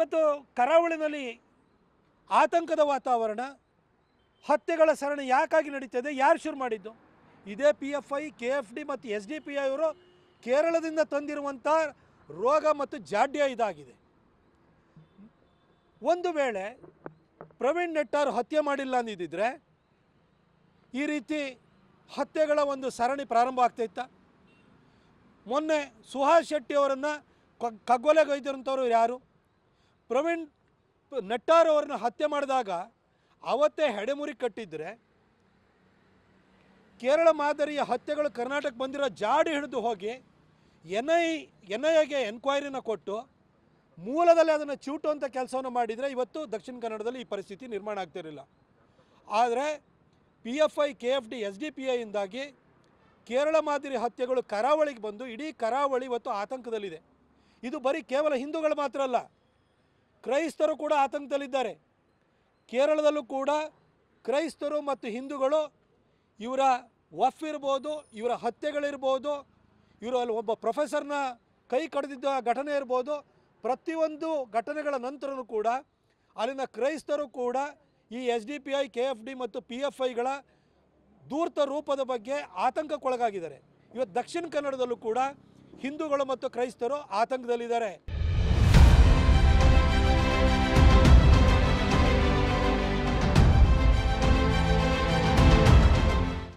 ಇವತ್ತು ಕರಾವಳಿನಲ್ಲಿ ಆತಂಕದ ವಾತಾವರಣ, ಹತ್ಯೆಗಳ ಸರಣಿ ಯಾಕಾಗಿ ನಡೀತದೆ, ಯಾರು ಶುರು ಮಾಡಿದ್ದು? ಇದೇ P F I K F D ಮತ್ತು ಎಸ್ ಡಿ ಪಿ ಐ ಅವರು ಕೇರಳದಿಂದ ತಂದಿರುವಂಥ ರೋಗ ಮತ್ತು ಜಾಡ್ಯ ಇದಾಗಿದೆ. ಒಂದು ವೇಳೆ ಪ್ರವೀಣ್ ನೆಟ್ಟಾರ್ ಹತ್ಯೆ ಮಾಡಿಲ್ಲ ಅಂದಿದ್ದರೆ ಈ ರೀತಿ ಹತ್ಯೆಗಳ ಒಂದು ಸರಣಿ ಪ್ರಾರಂಭ ಆಗ್ತಾಯಿತ್ತ ಮೊನ್ನೆ ಸುಹಾಸ್ ಶೆಟ್ಟಿ ಅವರನ್ನು ಕಗ್ಗೊಲೆಗೈದಿರುವಂಥವ್ರು ಯಾರು? ಪ್ರವೀಣ್ ನಟ್ಟಾರ್ ಅವ್ರನ್ನ ಹತ್ಯೆ ಮಾಡಿದಾಗ ಅವತ್ತೇ ಹೆಡೆಮುರಿ ಕಟ್ಟಿದ್ರೆ ಕೇರಳ ಮಾದರಿಯ ಹತ್ಯೆಗಳು ಕರ್ನಾಟಕ ಬಂದಿರೋ ಜಾಡಿ ಹಿಡಿದು ಹೋಗಿ ಎನ್ ಐ ಎನ್ ಐ ಎಗೆ ಎನ್ಕ್ವೈರಿನ ಕೊಟ್ಟು ಮೂಲದಲ್ಲಿ ಅದನ್ನು ಅಂತ ಕೆಲಸವನ್ನು ಮಾಡಿದರೆ ಇವತ್ತು ದಕ್ಷಿಣ ಕನ್ನಡದಲ್ಲಿ ಈ ಪರಿಸ್ಥಿತಿ ನಿರ್ಮಾಣ ಆಗ್ತಿರಲಿಲ್ಲ. ಆದರೆ P F I K F D S D P ಐಯಿಂದಾಗಿ Kerala ಮಾದರಿ ಹತ್ಯೆಗಳು ಕರಾವಳಿಗೆ ಬಂದು ಇಡೀ ಕರಾವಳಿ ಇವತ್ತು ಆತಂಕದಲ್ಲಿದೆ. ಇದು ಬರೀ ಕೇವಲ ಹಿಂದೂಗಳು ಮಾತ್ರ ಅಲ್ಲ ಕ್ರೈಸ್ತರು ಕೂಡ ಆತಂಕದಲ್ಲಿದ್ದಾರೆ. ಕೇರಳದಲ್ಲೂ ಕೂಡ ಕ್ರೈಸ್ತರು ಮತ್ತು ಹಿಂದೂಗಳು ಇವರ ವಫ್ ಇರ್ಬೋದು, ಇವರ ಹತ್ಯೆಗಳಿರ್ಬೋದು, ಇವರು ಅಲ್ಲಿ ಒಬ್ಬ ಪ್ರೊಫೆಸರ್ನ ಕೈ ಕಡಿದಿದ್ದ ಘಟನೆ ಇರ್ಬೋದು, ಪ್ರತಿಯೊಂದು ಘಟನೆಗಳ ನಂತರನೂ ಕೂಡ ಅಲ್ಲಿನ ಕ್ರೈಸ್ತರು ಕೂಡ ಈ S D P I, K F D ಮತ್ತು ಪಿ ಎಫ್ ಐಗಳ ದೂರ್ತ ರೂಪದ ಬಗ್ಗೆ ಆತಂಕಕ್ಕೊಳಗಾಗಿದ್ದಾರೆ. ಇವತ್ತು ದಕ್ಷಿಣ ಕನ್ನಡದಲ್ಲೂ ಕೂಡ ಹಿಂದೂಗಳು ಮತ್ತು ಕ್ರೈಸ್ತರು ಆತಂಕದಲ್ಲಿದ್ದಾರೆ.